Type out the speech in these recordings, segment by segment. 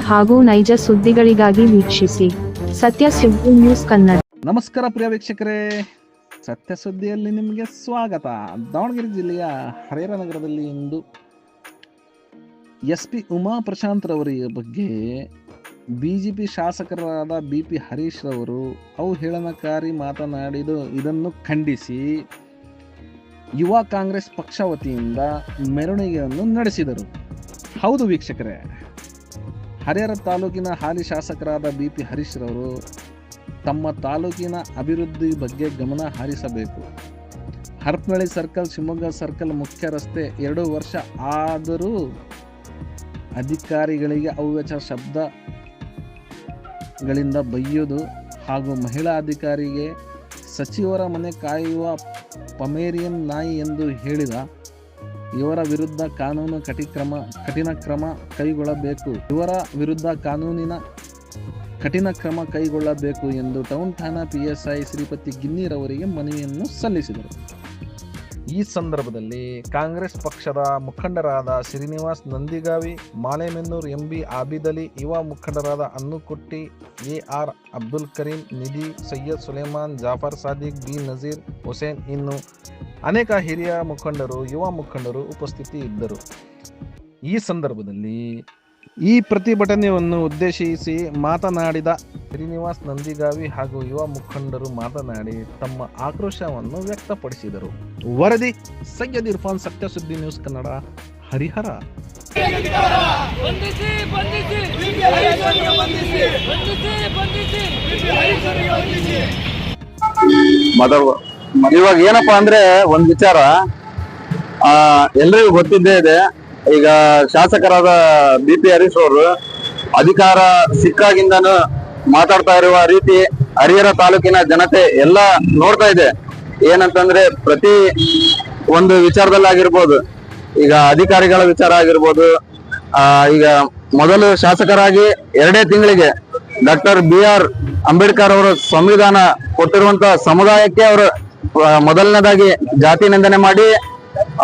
ಹಾಗೂ ನೈಜ ಸುದ್ದಿಗಳಿಗಾಗಿ ವೀಕ್ಷಿಸಿ ಸತ್ಯ ಸುದ್ದಿ ನ್ಯೂಸ್ ಕನ್ನಡ. ನಮಸ್ಕಾರ ಪ್ರಿಯ ವೀಕ್ಷಕರೇ. ಸತ್ಯ ಸುದ್ದಿಯಲ್ಲಿ ನಿಮಗೆ ಸ್ವಾಗತ. ದಾವಣಗೆರೆ ಜಿಲ್ಲೆಯ ಹರೇರ ನಗರದಲ್ಲಿ ಇಂದು ಎಸ್ ಪಿ ಉಮಾ ಪ್ರಶಾಂತ್ ರವರ ಬಗ್ಗೆ ಬಿ ಜೆ ಪಿ ಶಾಸಕರಾದ ಬಿ ಪಿ ಹರೀಶ್ ರವರು ಅವಹೇಳನಕಾರಿ ಮಾತನಾಡಿದು ಇದನ್ನು ಖಂಡಿಸಿ ಯುವ ಕಾಂಗ್ರೆಸ್ ಪಕ್ಷ ವತಿಯಿಂದ ಮೆರವಣಿಗೆಯನ್ನು ನಡೆಸಿದರು. ಹೌದು ವೀಕ್ಷಕರೇ. ಹರಿಹರ ತಾಲೂಕಿನ ಹಾಲಿ ಶಾಸಕರಾದ ಬಿ ಪಿ ಹರೀಶ್ ರವರು ತಮ್ಮ ತಾಲೂಕಿನ ಅಭಿವೃದ್ಧಿ ಬಗ್ಗೆ ಗಮನ ಹರಿಸಬೇಕು. ಹರಪನಹಳ್ಳಿ ಸರ್ಕಲ್, ಶಿವಮೊಗ್ಗ ಸರ್ಕಲ್ ಮುಖ್ಯ ರಸ್ತೆ ಎರಡು ವರ್ಷ ಆದರೂ ಅಧಿಕಾರಿಗಳಿಗೆ ಅವ್ಯಚ ಶಬ್ದಗಳಿಂದ ಬೈಯೋದು ಹಾಗೂ ಮಹಿಳಾ ಅಧಿಕಾರಿಗೆ ಸಚಿವರ ಮನೆ ಕಾಯುವ ಪಮೇರಿಯನ್ ನಾಯಿ ಎಂದು ಹೇಳಿದ ಇವರ ವಿರುದ್ಧ ಕಾನೂನು ಕಠಿಕ್ರಮ ಕಠಿಣ ಕ್ರಮ ಕೈಗೊಳ್ಳಬೇಕು. ಇವರ ವಿರುದ್ಧ ಕಾನೂನಿನ ಕಠಿಣ ಕ್ರಮ ಕೈಗೊಳ್ಳಬೇಕು ಎಂದು ಟೌನ್ ಠಾಣಾ ಪಿ ಎಸ್ ಐ ಶ್ರೀಪತಿ ಗಿನ್ನಿರವರಿಗೆ ಮನವಿಯನ್ನು ಸಲ್ಲಿಸಿದರು. ಈ ಸಂದರ್ಭದಲ್ಲಿ ಕಾಂಗ್ರೆಸ್ ಪಕ್ಷದ ಮುಖಂಡರಾದ ಶ್ರೀನಿವಾಸ್ ನಂದಿಗಾವಿ ಮಾಲೆಮೆನ್ನೂರ್ ಎಂಬಿ ಆಬಿದ್ ಆಬಿದಲಿ, ಯುವ ಮುಖಂಡರಾದ Annukutty A R Abdul Karim, Nidhi Syed Suleman, Jafar Sadiq, B. Nazeer Hussain ಇನ್ನು ಅನೇಕ ಹಿರಿಯ ಮುಖಂಡರು, ಯುವ ಮುಖಂಡರು ಉಪಸ್ಥಿತಿ ಇದ್ದರು. ಈ ಸಂದರ್ಭದಲ್ಲಿ ಈ ಪ್ರತಿಭಟನೆಯನ್ನು ಉದ್ದೇಶಿಸಿ ಮಾತನಾಡಿದ ಶ್ರೀನಿವಾಸ್ ನಂದಿಗಾವಿ ಹಾಗೂ ಯುವ ಮುಖಂಡರು ಮಾತನಾಡಿ ತಮ್ಮ ಆಕ್ರೋಶವನ್ನು ವ್ಯಕ್ತಪಡಿಸಿದರು. ವರದಿ ಸೈಯದ್ ಇರ್ಫಾನ್ ಸತ್ಯ ಸುದ್ದಿ ನ್ಯೂಸ್ ಕನ್ನಡ ಹರಿಹರ. ಇವಾಗ ಏನಪ್ಪಾ ಅಂದ್ರೆ ಒಂದ್ ವಿಚಾರ ಆ ಎಲ್ರಿಗೂ ಗೊತ್ತಿದ್ದೇ ಇದೆ. ಈಗ ಶಾಸಕರಾದ ಬಿ ಪಿ ಹರೀಶ್ ಅವರು ಅಧಿಕಾರ ಸಿಕ್ಕಾಗಿಂದನು ಮಾತಾಡ್ತಾ ಇರುವ ರೀತಿ ಹರಿಹರ ತಾಲೂಕಿನ ಜನತೆ ಎಲ್ಲ ನೋಡ್ತಾ ಇದೆ. ಏನಂತಂದ್ರೆ ಪ್ರತಿ ಒಂದು ವಿಚಾರದಲ್ಲಾಗಿರ್ಬೋದು, ಈಗ ಅಧಿಕಾರಿಗಳ ವಿಚಾರ ಆಗಿರ್ಬೋದು, ಆ, ಈಗ ಮೊದಲು ಶಾಸಕರಾಗಿ ಎರಡೇ ತಿಂಗಳಿಗೆ ಡಾಕ್ಟರ್ ಬಿ ಆರ್ ಅಂಬೇಡ್ಕರ್ ಅವರು ಸಂವಿಧಾನ ಕೊಟ್ಟಿರುವಂತ ಸಮುದಾಯಕ್ಕೆ ಅವರು ಮೊದಲನೇದಾಗಿ ಜಾತಿ ನಿಂದನೆ ಮಾಡಿ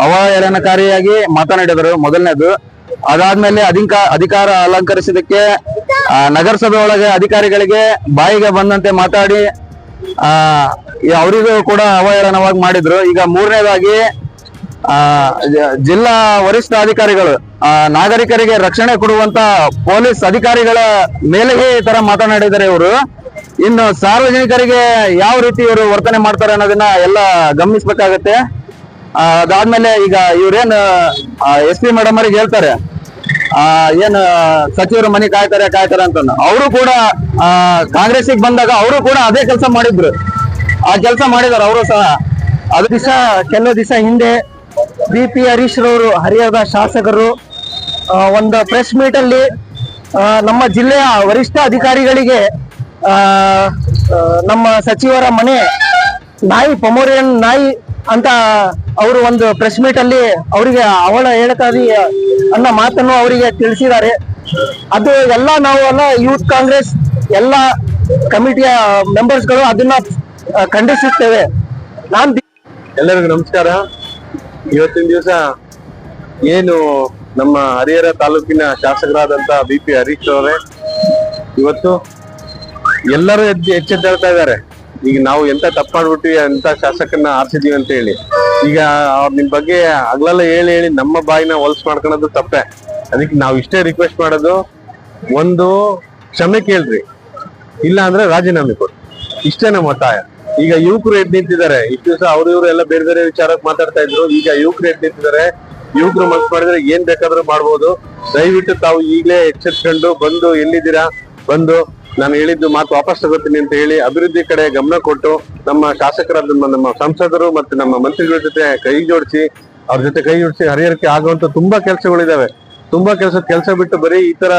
ಅವಹೇಳನಕಾರಿಯಾಗಿ ಮಾತನಾಡಿದರು. ಮೊದಲನೇದು, ಅದಾದ್ಮೇಲೆ ಅಧಿಕ ಅಧಿಕಾರ ಅಲಂಕರಿಸಿದಕ್ಕೆ ನಗರಸಭೆ ಒಳಗೆ ಅಧಿಕಾರಿಗಳಿಗೆ ಬಾಯಿಗೆ ಬಂದಂತೆ ಮಾತಾಡಿ, ಆ ಅವರಿಗೂ ಕೂಡ ಅವಹೇಳನವಾಗಿ ಮಾಡಿದ್ರು. ಈಗ ಮೂರನೇದಾಗಿ ಜಿಲ್ಲಾ ವರಿಷ್ಠ ಅಧಿಕಾರಿಗಳು ನಾಗರಿಕರಿಗೆ ರಕ್ಷಣೆ ಕೊಡುವಂತ ಪೊಲೀಸ್ ಅಧಿಕಾರಿಗಳ ಮೇಲೆಯೇ ಈ ತರ ಮಾತನಾಡಿದ್ದಾರೆ ಇವರು. ಇನ್ನು ಸಾರ್ವಜನಿಕರಿಗೆ ಯಾವ ರೀತಿ ಇವರು ವರ್ತನೆ ಮಾಡ್ತಾರೆ ಅನ್ನೋದನ್ನ ಎಲ್ಲ ಗಮನಿಸ್ಬೇಕಾಗತ್ತೆ. ಅದಾದ್ಮೇಲೆ ಈಗ ಇವ್ರೇನ್ ಎಸ್ ಪಿ ಮೇಡಮ್ ಅವ್ರಿಗೆ ಹೇಳ್ತಾರೆ. ಆ, ಏನ್, ಸಚಿವರು ಮನೆ ಕಾಯ್ತಾರೆ ಕಾಯ್ತಾರೆ ಅಂತ ಅವರು ಕೂಡ ಕಾಂಗ್ರೆಸ್ ಬಂದಾಗ ಅವರು ಕೂಡ ಅದೇ ಕೆಲಸ ಮಾಡಿದ್ರು. ಆ ಕೆಲಸ ಮಾಡಿದಾರೆ, ಅವರು ಸಹ. ಅದು ದಿವಸ, ಕೆಲವು ದಿವಸ ಹಿಂದೆ ಬಿ ಪಿ ಹರೀಶ್ ರವರು, ಹರಿಹರದ ಶಾಸಕರು ಒಂದು ಪ್ರೆಸ್ ಮೀಟ್ ಅಲ್ಲಿ ನಮ್ಮ ಜಿಲ್ಲೆಯ ವರಿಷ್ಠ ಅಧಿಕಾರಿಗಳಿಗೆ ನಮ್ಮ ಸಚಿವರ ಮನೆ ನಾಯಿ, ಪಮೋರಿಯನ್ ನಾಯಿ ಅಂತ ಅವರು ಒಂದು ಪ್ರೆಸ್ ಮೀಟ್ ಅಲ್ಲಿ ಅವರಿಗೆ ಅವಳ ಹೇಳಕಾದಿ ಅನ್ನೋ ಮಾತನ್ನು ಅವರಿಗೆ ತಿಳಿಸಿದ್ದಾರೆ. ಅದು ಎಲ್ಲ ನಾವು ಎಲ್ಲ ಯೂತ್ ಕಾಂಗ್ರೆಸ್ ಎಲ್ಲ ಕಮಿಟಿಯ ಮೆಂಬರ್ಸ್ಗಳು ಅದನ್ನ ಖಂಡಿಸುತ್ತೇವೆ. ನಾನ್ ಎಲ್ಲರಿಗೂ ನಮಸ್ಕಾರ. ಇವತ್ತಿನ ದಿವಸ ಏನು ನಮ್ಮ ಹರಿಹರ ತಾಲೂಕಿನ ಶಾಸಕರಾದಂತ ಬಿ ಪಿ ಹರೀಶ್ ಅವರೇ, ಇವತ್ತು ಎಲ್ಲರೂ ಎಚ್ಚೆದ್ದೇಳ್ತಾ ಇದ್ದಾರೆ. ಈಗ ನಾವು ಎಂತ ತಪ್ಪು ಮಾಡ್ಬಿಟ್ಟಿವಿ ಅಂತ ಶಾಸಕನ್ನ ಆರಿಸಿದೀವಿ ಅಂತ ಹೇಳಿ. ಈಗ ಅವ್ರ ನಿಮ್ ಬಗ್ಗೆ ಹಗಲೆಲ್ಲ ಹೇಳಿ ಹೇಳಿ ನಮ್ಮ ಬಾಯಿನ ಹೊಲ್ಸ್ ಮಾಡ್ಕೊಳೋದು ತಪ್ಪೆ. ಅದಕ್ಕೆ ನಾವು ಇಷ್ಟೇ ರಿಕ್ವೆಸ್ಟ್ ಮಾಡೋದು, ಒಂದು ಕ್ಷಮೆ ಕೇಳ್ರಿ. ಇಲ್ಲ ಅಂದ್ರೆ ರಾಜೀನಾಮೆ ಕೊಡಿ. ಇಷ್ಟೇ ನಮ್ಮ ಒತ್ತಾಯ ಈಗ ಯುವಕರು ಎದ್ದು ನಿಂತಿದ್ದಾರೆ. ಇಷ್ಟು ದಿವಸ ಅವ್ರು ಇವರು ಎಲ್ಲ ಬೇರೆ ಬೇರೆ ವಿಚಾರಕ್ಕೆ ಮಾತಾಡ್ತಾ ಇದ್ರು. ಈಗ ಯುವಕರು ಎದ್ದು ನಿಂತಿದ್ದಾರೆ. ಯುವಕರು ಮನ್ಸ್ ಮಾಡಿದ್ರೆ ಏನ್ ಬೇಕಾದ್ರೂ ಮಾಡ್ಬೋದು. ದಯವಿಟ್ಟು ತಾವು ಈಗಲೇ ಎಚ್ಚರಿಸ್ಕೊಂಡು ಬಂದು ಎಲ್ಲಿದ್ದೀರಾ? ಬಂದು ನಾನು ಹೇಳಿದ್ದು ಮಾತು ವಾಪಸ್ ತಗೋತೀನಿ ಅಂತ ಹೇಳಿ ಅಭಿವೃದ್ಧಿ ಕಡೆ ಗಮನ ಕೊಟ್ಟು ನಮ್ಮ ಶಾಸಕರ ನಮ್ಮ- ಸಂಸದರು ಮತ್ತೆ ನಮ್ಮ ಮಂತ್ರಿಗಳ ಜೊತೆ ಕೈ ಜೋಡಿಸಿ, ಅವ್ರ ಜೊತೆ ಕೈ ಜೋಡಿಸಿ ಹರಿಹರಕ್ಕೆ ಆಗುವಂತ ತುಂಬಾ ಕೆಲಸಗಳಿದಾವೆ. ತುಂಬಾ ಕೆಲಸ ಕೆಲಸ ಬಿಟ್ಟು ಬರೀ ಈ ತರ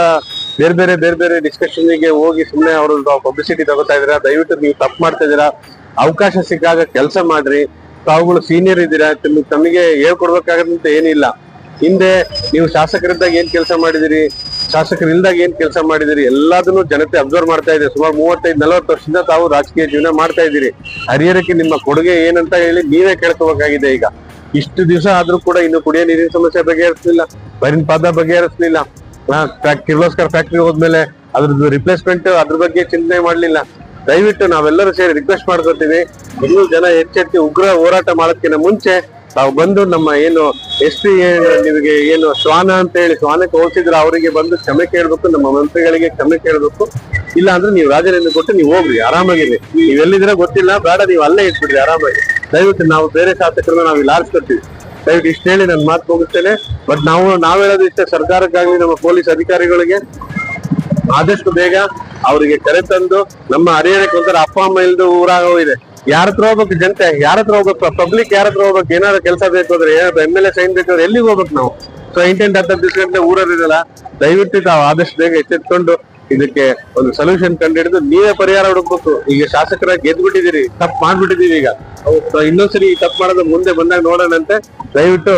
ಬೇರೆ ಬೇರೆ ಬೇರೆ ಬೇರೆ ಡಿಸ್ಕಷನ್ಗೆ ಹೋಗಿ ಸುಮ್ಮನೆ ಅವರು ಪಬ್ಲಿಸಿಟಿ ತಗೋತಾ ಇದೀರಾ ದಯವಿಟ್ಟು ನೀವು ತಪ್ಪು ಮಾಡ್ತಾ ಇದೀರಾ ಅವಕಾಶ ಸಿಕ್ಕಾಗ ಕೆಲಸ ಮಾಡ್ರಿ. ತಾವುಗಳು ಸೀನಿಯರ್ ಇದ್ದೀರಾ? ತಮ್- ತಮಗೆ ಹೇಳ್ಕೊಡ್ಬೇಕಾಗದಂತ ಏನಿಲ್ಲ. ಹಿಂದೆ ನೀವು ಶಾಸಕರಿದ್ದಾಗ ಏನ್ ಕೆಲಸ ಮಾಡಿದಿರಿ? ಶಾಸಕರು ಇಲ್ದಾಗ ಏನ್ ಕೆಲಸ ಮಾಡಿದಿರಿ? ಎಲ್ಲದನ್ನು ಜನತೆ ಅಬ್ಸರ್ವ್ ಮಾಡ್ತಾ ಇದೆ. ಸುಮಾರು ಮೂವತ್ತೈದು, ನಲವತ್ತು ವರ್ಷದಿಂದ ತಾವು ರಾಜಕೀಯ ಜೀವನ ಮಾಡ್ತಾ ಇದ್ದೀರಿ. ಹರಿಹರಕ್ಕೆ ನಿಮ್ಮ ಕೊಡುಗೆ ಏನಂತ ಹೇಳಿ ನೀವೇ ಕೇಳ್ಕೋಬೇಕಾಗಿದೆ ಈಗ. ಇಷ್ಟು ದಿವಸ ಆದ್ರೂ ಕೂಡ ಇನ್ನು ಕುಡಿಯೋ ನೀರಿನ ಸಮಸ್ಯೆ ಬಗೆಹರಿಸಲಿಲ್ಲ. ಬರಿನ ಪದ ಬಗೆಹರಿಸಲಿಲ್ಲ. ಕಿರ್ಲೋಸ್ಕರ್ ಫ್ಯಾಕ್ಟ್ರಿ ಹೋದ್ಮೇಲೆ ಅದ್ರದ್ದು ರಿಪ್ಲೇಸ್ಮೆಂಟ್ ಅದ್ರ ಬಗ್ಗೆ ಚಿಂತನೆ ಮಾಡ್ಲಿಲ್ಲ. ದಯವಿಟ್ಟು ನಾವೆಲ್ಲರೂ ಸೇರಿ ರಿಕ್ವೆಸ್ಟ್ ಮಾಡ್ಕೊತೀವಿ. ಇನ್ನೂ ಜನ ಹೆಚ್ಚೆತ್ತಿ ಉಗ್ರ ಹೋರಾಟ ಮಾಡೋದಕ್ಕಿಂತ ಮುಂಚೆ ತಾವು ಬಂದು ನಮ್ಮ ಏನು ಎಸ್ ಪಿ ನಿಮಗೆ ಏನು ಶ್ವಾನ ಅಂತ ಹೇಳಿ ಶ್ವಾನಕ್ಕೆ ಹೋಗ್ತಿದ್ರೆ ಅವರಿಗೆ ಬಂದು ಕ್ಷಮೆ ಕೇಳಬೇಕು, ನಮ್ಮ ಮಂತ್ರಿಗಳಿಗೆ ಕ್ಷಮೆ ಕೇಳಬೇಕು. ಇಲ್ಲ ಅಂದ್ರೆ ನೀವು ರಾಜೀನಾಮೆ ಕೊಟ್ಟು ನೀವು ಹೋಗ್ರಿ, ಆರಾಮಾಗಿರಿ. ಎಲ್ಲಿದ್ರೆ ಗೊತ್ತಿಲ್ಲ, ಬೇಡ, ನೀವು ಅಲ್ಲೇ ಇಟ್ಬಿಡ್ರಿ ಆರಾಮಾಗಿ ದಯವಿಟ್ಟು ನಾವು ಬೇರೆ ಶಾಸಕರನ್ನ ನಾವು ಇಲ್ಲಿ ಆರಿಸ್ಕೊಡ್ತೀವಿ ದಯವಿಟ್ಟು ಇಷ್ಟು ಹೇಳಿ ನಾನು ಮಾತು ಹೋಗುತ್ತೇನೆ ಬಟ್ ನಾವು, ನಾವ್ ಹೇಳೋದು ಇಷ್ಟ, ಸರ್ಕಾರಕ್ಕಾಗಲಿ ನಮ್ಮ ಪೊಲೀಸ್ ಅಧಿಕಾರಿಗಳಿಗೆ ಆದಷ್ಟು ಬೇಗ ಅವರಿಗೆ ಕರೆ ತಂದು ನಮ್ಮ ಹರಿಯಾಣಕ್ಕೆ ಒಂಥರ ಅಪ್ಪ ಅಮ್ಮ ಇಲ್ದು ಊರಾಗ ಇದೆ ಯಾರ ಹತ್ರ ಹೋಗ್ಬೇಕು ಜನತೆ? ಯಾರ ಹತ್ರ ಹೋಗ್ಬೇಕು? ಪಬ್ಲಿಕ್ ಯಾರ ಹತ್ರ ಹೋಗ್ಬೇಕು? ಏನಾದ್ರು ಕೆಲಸ ಬೇಕು ಅಂದ್ರೆ ಎಂ ಎಲ್ ಎ ಸೈನ್ ಬೇಕಾದ್ರೆ ಎಲ್ಲಿಗೆ ಹೋಗ್ಬೇಕು ನಾವು? ಸೊ ಇಂಟೆಂಟ್ ಹತ್ತು ದಿವಸ ಗಂಟೆ ಊರಲ್ಲಿರಲ್ಲ ದಯವಿಟ್ಟು ತಾವು ಆದಷ್ಟು ಬೇಗ ಎಚ್ಚೆತ್ಕೊಂಡು ಇದಕ್ಕೆ ಒಂದು ಸೊಲ್ಯೂಷನ್ ಕಂಡುಹಿಡಿದು ನೀವೇ ಪರಿಹಾರ ಹುಡುಕ್ಬೇಕು. ಈಗ ಶಾಸಕರ ಗೆದ್ಬಿಟ್ಟಿದ್ದೀರಿ, ತಪ್ಪು ಮಾಡ್ಬಿಟ್ಟಿದೀವಿ ಈಗ. ಇನ್ನೊಂದ್ಸರಿ ಈ ತಪ್ಪು ಮಾಡೋದು ಮುಂದೆ ಬಂದಾಗ ನೋಡೋಣಂತೆ ದಯವಿಟ್ಟು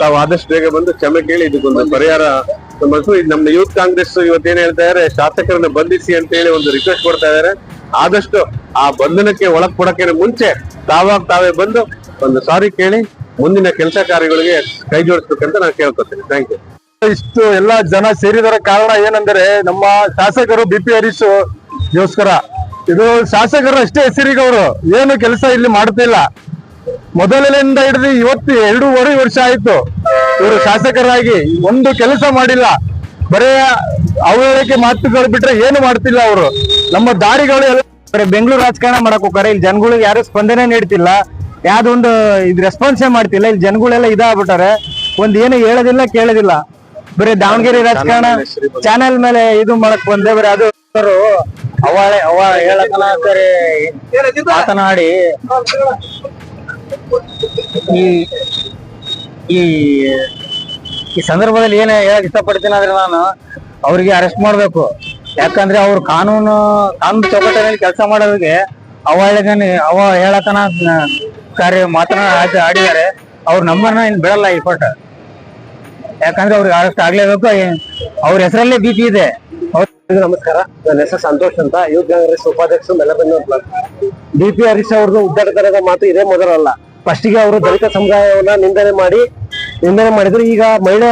ತಾವು ಆದಷ್ಟು ಬೇಗ ಬಂದು ಕ್ಷಮೆ ಕೇಳಿ ಇದಕ್ಕೊಂದು ಪರಿಹಾರ ನಮ್ಮ ಯೂತ್ ಕಾಂಗ್ರೆಸ್ ಇವತ್ತೇನ್ ಹೇಳ್ತಾ ಇದಾರೆ ಶಾಸಕರನ್ನ ಬಂಧಿಸಿ ಅಂತ ಹೇಳಿ ಒಂದು ರಿಕ್ವೆಸ್ಟ್ ಕೊಡ್ತಾ ಇದಾರೆ ಆದಷ್ಟು ಆ ಬಂಧನಕ್ಕೆ ಒಳಗ್ ಕೊಡಕ್ಕೆ ಮುಂಚೆ ತಾವಾಗ ತಾವೇ ಬಂದು ಒಂದು ಸಾರಿ ಕೇಳಿ ಮುಂದಿನ ಕೆಲಸ ಕಾರ್ಯಗಳಿಗೆ ಕೈ ಜೋಡಿಸ್ಬೇಕಂತ ನಾನು ಕೇಳ್ಕೊತೀನಿ. ಥ್ಯಾಂಕ್ ಯು ಇಷ್ಟು ಎಲ್ಲ ಜನ ಸೇರಿದರ ಕಾರಣ ಏನಂದ್ರೆ ನಮ್ಮ ಶಾಸಕರು ಬಿ ಪಿ ಹರೀಶ್ ಗೋಸ್ಕರ ಇದು ಶಾಸಕರು ಅಷ್ಟೇ ಹೆಸರಿಗೆ ಅವರು ಏನು ಕೆಲಸ ಇಲ್ಲಿ ಮಾಡ್ತಿಲ್ಲ ಮೊದಲಿನಿಂದ ಹಿಡಿದು ಇವತ್ತು ಎರಡೂವರೆ ವರ್ಷ ಆಯ್ತು. ಇವರು ಶಾಸಕರಾಗಿ ಒಂದು ಕೆಲಸ ಮಾಡಿಲ್ಲ. ಬರೇ ಅವಳಿಕೆ ಮಾತುಗಳು ಬಿಟ್ರೆ ಏನು ಮಾಡ್ತಿಲ್ಲ ಅವರು? ನಮ್ಮ ದಾರಿಗಳು ಎಲ್ಲ ಬರೀ. ಬೆಂಗಳೂರು ರಾಜಕಾರಣ ಮಾಡಕ್ ಹೋಗ್ತಾರೆ. ಇಲ್ಲಿ ಜನಗಳಿಗೆ ಯಾರು ಸ್ಪಂದನೆ ನೀಡ್ತಿಲ್ಲ. ಯಾವ್ದೊಂದು ಇದು ರೆಸ್ಪಾನ್ಸೇ ಮಾಡ್ತಿಲ್ಲ. ಇಲ್ಲಿ ಜನಗಳೆಲ್ಲ ಇದಾಗ್ಬಿಟ್ಟಾರೆ. ಒಂದ್ ಏನು ಹೇಳೋದಿಲ್ಲ ಕೇಳೋದಿಲ್ಲ. ಬರೀ ದಾವಣಗೆರೆ ರಾಜಕಾರಣ ಚಾನೆಲ್ ಮೇಲೆ ಇದು ಮಾಡಕ್ ಬಂದೆ. ಬರೀ ಅದು ಅವಳೆ ಅವ ಹೇಳಕನ ಮಾತನಾಡಿ. ಈ ಈ ಈ ಸಂದರ್ಭದಲ್ಲಿ ಏನೇ ಹೇಳಕ್ ಇಷ್ಟಪಡ್ತೀನಿ ಅಂದ್ರೆ ನಾನು ಅವ್ರಿಗೆ ಅರೆಸ್ಟ್ ಮಾಡ್ಬೇಕು. ಯಾಕಂದ್ರೆ ಅವ್ರು ಕಾನೂನು ಕಾನೂನು ಚೌಕಟ್ಟಿನಲ್ಲಿ ಕೆಲಸ ಮಾಡೋರಿಗೆ ಅವ ಹೇಳಿದಾನೆ ಅವ ಹೇಳತನ ಕಾರ್ಯ ಮಾತನಾಡ ಆಡಿದ್ದಾರೆ. ಅವ್ರು ನಮ್ಮನ್ನ ಇನ್ ಬಿಡಲ್ಲ ಈ ಕೊಟ್ಟ ಯಾಕಂದ್ರೆ ಅವ್ರಿಗೆ ಅರೆಸ್ಟ್ ಆಗ್ಲೇಬೇಕು. ಅವ್ರ ಹೆಸರಲ್ಲೇ ಬಿಪಿ ಇದೆ. ನಮಸ್ಕಾರ. ನನ್ನ ಹೆಸರು ಸಂತೋಷ್ ಅಂತ. ಯೂತ್ ಕಾಂಗ್ರೆಸ್ ಉಪಾಧ್ಯಕ್ಷ ಮೆಲಬೆನ್ನೂರ್ ಬಿಪಿ ಪಿ ಹರೀಶ್ ಅವ್ರದ್ದು ಉದ್ದಾಟತನದ ಮಾತು ಇದೇ ಮೊದಲಲ್ಲ. ಫಸ್ಟಿಗೆ ಅವರು ದಲಿತ ಸಮುದಾಯವನ್ನ ನಿಂದನೆ ಮಾಡಿ ನಿಂದನೆ ಮಾಡಿದ್ರು. ಈಗ ಮಹಿಳೆ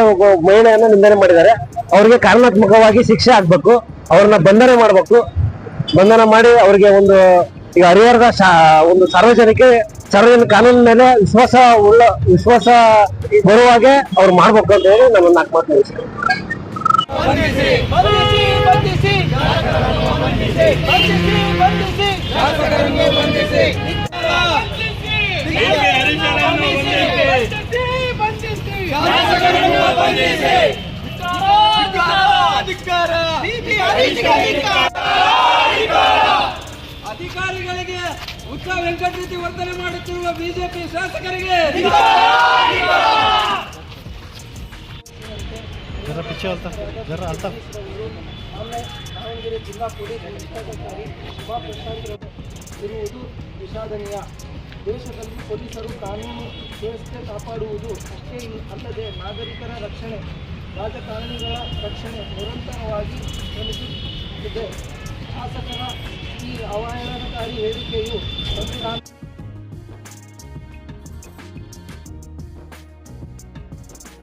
ಮಹಿಳೆಯನ್ನ ನಿಂದನೆ ಮಾಡಿದ್ದಾರೆ. ಅವ್ರಿಗೆ ಕಾರಣಾತ್ಮಕವಾಗಿ ಶಿಕ್ಷೆ ಆಗ್ಬೇಕು, ಅವ್ರನ್ನ ಬಂಧನ ಮಾಡ್ಬೇಕು ಬಂಧನ ಮಾಡಿ ಅವ್ರಿಗೆ ಒಂದು, ಈಗ ಹರಿಹರದ ಒಂದು ಸಾರ್ವಜನಿಕ ಸಾರ್ವಜನಿಕ ಕಾನೂನು ಮೇಲೆ ವಿಶ್ವಾಸ ಉಳ್ಳ, ವಿಶ್ವಾಸ ಬರುವಾಗೆ ಅವ್ರು ಮಾಡ್ಬೇಕು ಅಂತ ಹೇಳಿ ನಾನು ನಾಲ್ಕು ಮಾತು. ಬಂಧಿಸಿ ಬಂಧಿಸಿ ಬಂಧಿಸಿ ಬಂಧಿಸಿ ಬಂಧಿಸಿ ಶಾಸಕರನ್ನು ಬಂಧಿಸಿ ಶಾಸಕರನ್ನು ಬಂಧಿಸಿ ಅಧಿಕಾರ. ಅಧಿಕಾರಿಗಳಿಗೆ ಉಚ್ಚ ವೆಂಕಟ ರೀತಿ ವರ್ತನೆ ಮಾಡುತ್ತಿರುವ ಬಿಜೆಪಿ ಶಾಸಕರಿಗೆ. ದಾವಣಗೆರೆ ಜಿಲ್ಲಾ ಪೊಲೀಸ್ ವರಿಷ್ಠಾಧಿಕಾರಿ ಶುಭಾ ಪ್ರಶಾಂತ್ ಇರುವುದು ವಿಷಾದನೀಯ. ದೇಶದಲ್ಲಿ ಪೊಲೀಸರು ಕಾನೂನು ವ್ಯವಸ್ಥೆ ಕಾಪಾಡುವುದು ಅಷ್ಟೇ ಅಲ್ಲದೆ ನಾಗರಿಕರ ರಕ್ಷಣೆ. ರಾಜಕಾರಣಿಗಳ ರಕ್ಷಣೆ ನಿರಂತರವಾಗಿ ಶ್ರಮಿಸುತ್ತಿದೆ ಶಾಸಕರ ಈ ಅವಹೇಳನಕಾರಿ ಹೇಳಿಕೆಯು ಸಂವಿಧಾನ